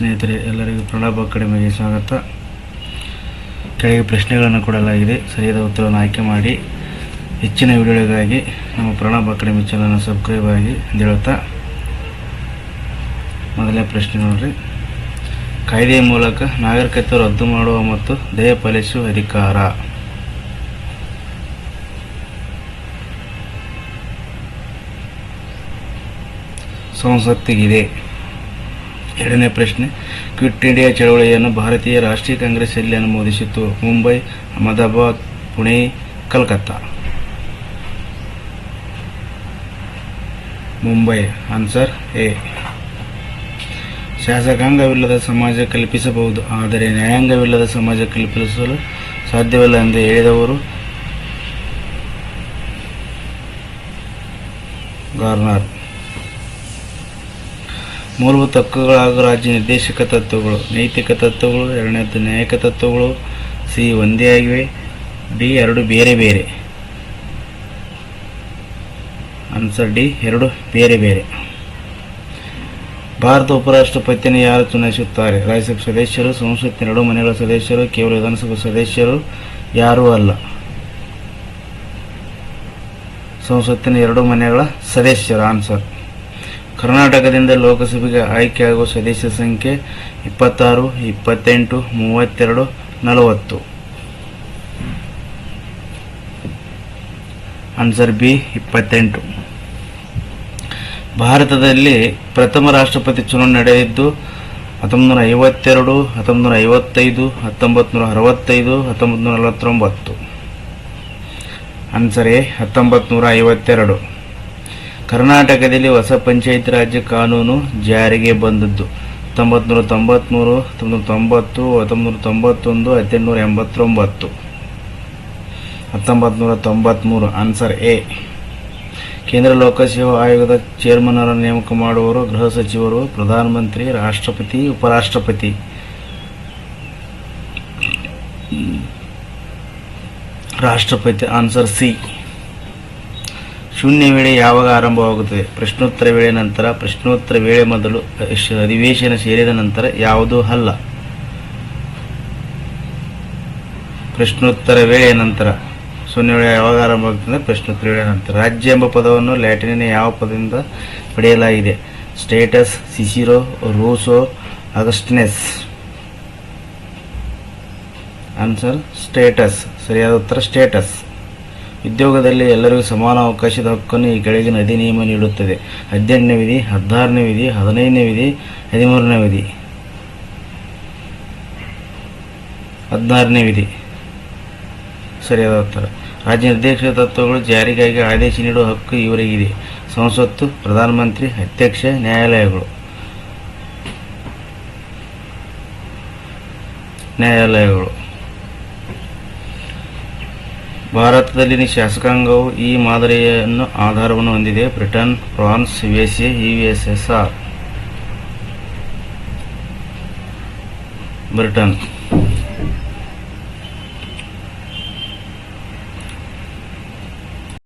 ಸ್ನೇಹಿತರೆ, ಎಲ್ಲರಿಗೂ ಪ್ರಣಬ್ ಅಕಾಡೆಮಿಗೆ ಸ್ವಾಗತ. ಕೆಳಗೆ ಪ್ರಶ್ನೆಗಳನ್ನು ಕೊಡಲಾಗಿದೆ. ಸರಿಯಾದ ಉತ್ತರವನ್ನು ಆಯ್ಕೆ ಮಾಡಿ. ಹೆಚ್ಚಿನ ವಿಡಿಯೋಗಳಿಗಾಗಿ ನಮ್ಮ ಪ್ರಣಬ್ ಅಕಾಡೆಮಿ ಚಾನಲ್ನ ಸಬ್ಸ್ಕ್ರೈಬ್ ಆಗಿ ಹೇಳುತ್ತಾ ಮೊದಲನೇ ಪ್ರಶ್ನೆ ನೋಡ್ರಿ. ಕಾಯ್ದೆಯ ಮೂಲಕ ನಾಗರಿಕತೆ ರದ್ದು ಮಾಡುವ ಮತ್ತು ದಯ ಪಾಲಿಸುವ ಅಧಿಕಾರ. ಸಂಸತ್ತಿಗಿದೆ. ಎರಡನೇ ಪ್ರಶ್ನೆ, ಕ್ವಿಟ್ ಇಂಡಿಯಾ ಚಳವಳಿಯನ್ನು ಭಾರತೀಯ ರಾಷ್ಟ್ರೀಯ ಕಾಂಗ್ರೆಸ್ ಎಲ್ಲಿ ಅನುಮೋದಿಸಿತು Mumbai, Ahmedabad, Pune, Calcutta. Mumbai, answer A. ಶಾಸಕಾಂಗವಿಲ್ಲದ ಸಮಾಜ ಕಲ್ಪಿಸಬಹುದು, ಆದರೆ ನ್ಯಾಯಾಂಗವಿಲ್ಲದ ಸಮಾಜ ಕಲ್ಪಿಸಲು ಸಾಧ್ಯವಿಲ್ಲ ಎಂದು ಹೇಳಿದವರು ಗಾರ್ನರ್. ಮೂಲಭೂತ ಹಕ್ಕುಗಳು ಹಾಗೂ ರಾಜ್ಯ ನಿರ್ದೇಶಕ ತತ್ವಗಳು, ನೈತಿಕ ತತ್ವಗಳು ಎರಡನೇದು ನ್ಯಾಯಿಕ ತತ್ವಗಳು, ಸಿ ಒಂದೇ ಆಗಿವೆ, ಡಿ ಎರಡು ಬೇರೆ ಬೇರೆ. ಆನ್ಸರ್ ಡಿ ಎರಡು ಬೇರೆ ಬೇರೆ. ಭಾರತ ಉಪರಾಷ್ಟ್ರಪತಿಯನ್ನು ಯಾರು ಚುನಾಯಿಸುತ್ತಾರೆ? ರಾಜ್ಯಸಭೆ ಸದಸ್ಯರು, ಸಂಸತ್ತಿನ ಎರಡು ಮನೆಗಳ ಸದಸ್ಯರು, ಕೇವಲ ವಿಧಾನಸಭಾ ಸದಸ್ಯರು ಯಾರೂ ಅಲ್ಲ. ಸಂಸತ್ತಿನ ಎರಡು ಮನೆಗಳ ಸದಸ್ಯರು ಆನ್ಸರ್ ಕರ್ನಾಟಕದಿಂದ ಲೋಕಸಭೆಗೆ ಆಯ್ಕೆಯಾಗುವ ಸದಸ್ಯ ಸಂಖ್ಯೆ ಇಪ್ಪತ್ತಾರು, ಇಪ್ಪತ್ತೆಂಟು, ಮೂವತ್ತೆರಡು, ನಲವತ್ತು. ಆನ್ಸರ್ ಬಿ ಇಪ್ಪತ್ತೆಂಟು. ಭಾರತದಲ್ಲಿ ಪ್ರಥಮ ರಾಷ್ಟ್ರಪತಿ ಚುನಾವಣೆ ನಡೆದಿದ್ದು ಹತ್ತೊಂಬತ್ತು ನೂರ ಐವತ್ತೆರಡು ಹತ್ತೊಂಬತ್ತು ನೂರ ಐವತ್ತೈದು ಹತ್ತೊಂಬತ್ತು ನೂರ ಅರವತ್ತೈದು ಹತ್ತೊಂಬತ್ತು ನೂರ ನಲವತ್ತೊಂಬತ್ತು ಆನ್ಸರ್ ಎ ಹತ್ತೊಂಬತ್ತು ನೂರ ಐವತ್ತೆರಡು ಕರ್ನಾಟಕದಲ್ಲಿ ಹೊಸ ಪಂಚಾಯತ್ ರಾಜ್ಯ ಕಾನೂನು ಜಾರಿಗೆ ಬಂದದ್ದು. ತೊಂಬತ್ನೂರ ನೂರ ತೊಂಬತ್ತ್ಮೂರು ಹತ್ತೊಂಬತ್ತು ತೊಂಬತ್ತು ಹತ್ತೊಂಬತ್ತು ತೊಂಬತ್ತೊಂದು ಹದಿನೆಂಟುನೂರ ಎಂಬತ್ತೊಂಬತ್ತು. ಹತ್ತೊಂಬತ್ತು ನೂರ ತೊಂಬತ್ತ್ಮೂರು ಆನ್ಸರ್ ಎ. ಕೇಂದ್ರ ಲೋಕಸೇವಾ ಆಯೋಗದ ಚೇರ್ಮನ್ ಅವರನ್ನು ನೇಮಕ ಮಾಡುವವರು ಗೃಹ ಸಚಿವರು, ಪ್ರಧಾನಮಂತ್ರಿ, ರಾಷ್ಟ್ರಪತಿ, ಉಪರಾಷ್ಟ್ರಪತಿ. ರಾಷ್ಟ್ರಪತಿ, ಆನ್ಸರ್ ಸಿ. ಶೂನ್ಯ ವೇಳೆ ಯಾವಾಗ ಆರಂಭವಾಗುತ್ತದೆ ಪ್ರಶ್ನೋತ್ತರ ವೇಳೆ ನಂತರ, ಪ್ರಶ್ನೋತ್ತರ ವೇಳೆ ಮೊದಲು ಅಧಿವೇಶನ ಸೇರಿದ ನಂತರ ಯಾವುದೂ ಅಲ್ಲ. ಪ್ರಶ್ನೋತ್ತರ ವೇಳೆ ನಂತರ. ಶೂನ್ಯ ವೇಳೆ ಯಾವಾಗ ಆರಂಭವಾಗುತ್ತದೆ ಪ್ರಶ್ನೋತ್ತರ ವೇಳೆ ನಂತರ. ರಾಜ್ಯ ಎಂಬ ಪದವನ್ನು ಲ್ಯಾಟಿನಿನ ಯಾವ ಪದದಿಂದ ಪಡೆಯಲಾಗಿದೆ? Status, Cicero, Rousseau, Augustinus. Answer, status. ಸರಿಯಾದ ಉತ್ತರ, ಸ್ಟೇಟಸ್. ಉದ್ಯೋಗದಲ್ಲಿ ಎಲ್ಲರಿಗೂ ಸಮಾನ ಅವಕಾಶದ ಹಕ್ಕನ್ನು ಈ ಕೆಳಗಿನ ಅಧಿನಿಯಮ ನೀಡುತ್ತದೆ. ಹದಿನೆಂಟನೇ ವಿಧಿ, ಹದಿನಾರನೇ ವಿಧಿ, ಹದಿನೈದನೇ ವಿಧಿ, ಹದಿಮೂರನೇ ವಿಧಿ. ಹದಿನಾರನೇ ವಿಧಿ. ಸರಿಯಾದ ಉತ್ತರ. ರಾಜ್ಯ ನಿರ್ದೇಶಕ ತತ್ವಗಳು ಜಾರಿಗಾಗಿ ಆದೇಶ ನೀಡುವ ಹಕ್ಕು ಇವರಿಗಿದೆ. ಸಂಸತ್ತು, ಪ್ರಧಾನಮಂತ್ರಿ, ಅಧ್ಯಕ್ಷ, ನ್ಯಾಯಾಲಯಗಳು. ನ್ಯಾಯಾಲಯಗಳು. ಭಾರತದಲ್ಲಿನ ಶಾಸಕಾಂಗವು ಈ ಮಾದರಿಯನ್ನು ಆಧಾರವನ್ನು ಹೊಂದಿದೆ. Britain France USA USSR. Britain.